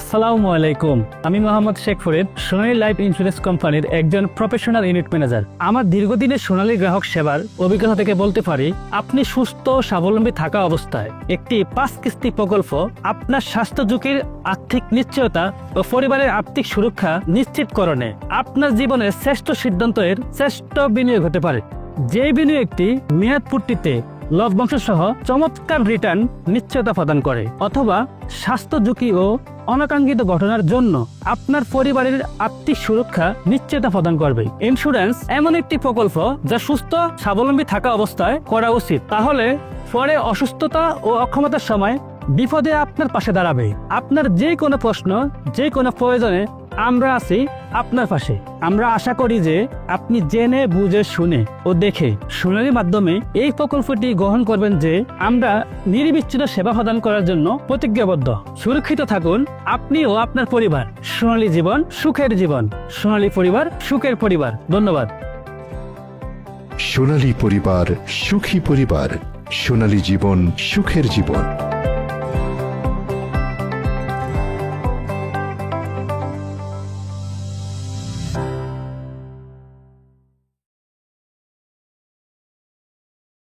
আসসালামু আলাইকুম। আমি মোহাম্মদ শেখ ফরিদ, সোনালী লাইফ ইন্স্যুরেন্স কোম্পানির একজন প্রফেশনাল ইউনিট ম্যানেজার। আমার দীর্ঘদিনের সোনালী গ্রাহক সেবার অভিজ্ঞতা থেকে বলতে পারি, আপনি সুস্থ স্বাবলম্বী থাকা অবস্থায় একটি পাঁচ কিস্তি প্রকল্প আপনার স্বাস্থ্য ঝুঁকির আর্থিক নিশ্চয়তা ও পরিবারের আর্থিক সুরক্ষা নিশ্চিত নিশ্চিতকরণে আপনার জীবনের শ্রেষ্ঠ সিদ্ধান্তের শ্রেষ্ঠ বিনিয়োগ হতে পারে। যে বিনিয়োগটি মেয়াদ পূর্তিতে লভ্যাংশ সহ চমৎকার রিটার্ন নিশ্চয়তা প্রদান করে, অথবা স্বাস্থ্য ঝুঁকি ও অনাকাঙ্ক্ষিত ঘটনার জন্য আপনার পরিবারের আর্থিক সুরক্ষা নিশ্চয়তা প্রদান করবে। ইন্স্যুরেন্স এমন একটি প্রকল্প যা সুস্থ, স্বাবলম্বী থাকা অবস্থায় করা উচিত। তাহলে পরে অসুস্থতা ও অক্ষমতার সময় বিপদে আপনার পাশে দাঁড়াবে। আপনার যে কোনো প্রশ্ন যে কোনো প্রয়োজনে আমরা আছি আপনার পাশে। আমরা আশা করি যে আপনি জেনে, বুঝে, শুনে ও দেখে শুনানির মাধ্যমে এই প্রকল্পটি গ্রহণ করবেন যে আমরা নির্বিচ্ছিন্ন সেবা প্রদান করার জন্য প্রতিজ্ঞাবদ্ধ। সুরক্ষিত থাকুন, আপনি ও আপনার পরিবার। সোনালী জীবন, সুখের জীবন। সোনালী পরিবার, সুখের পরিবার। ধন্যবাদ। সোনালী পরিবার, সুখী পরিবার। সোনালী জীবন, সুখের জীবন।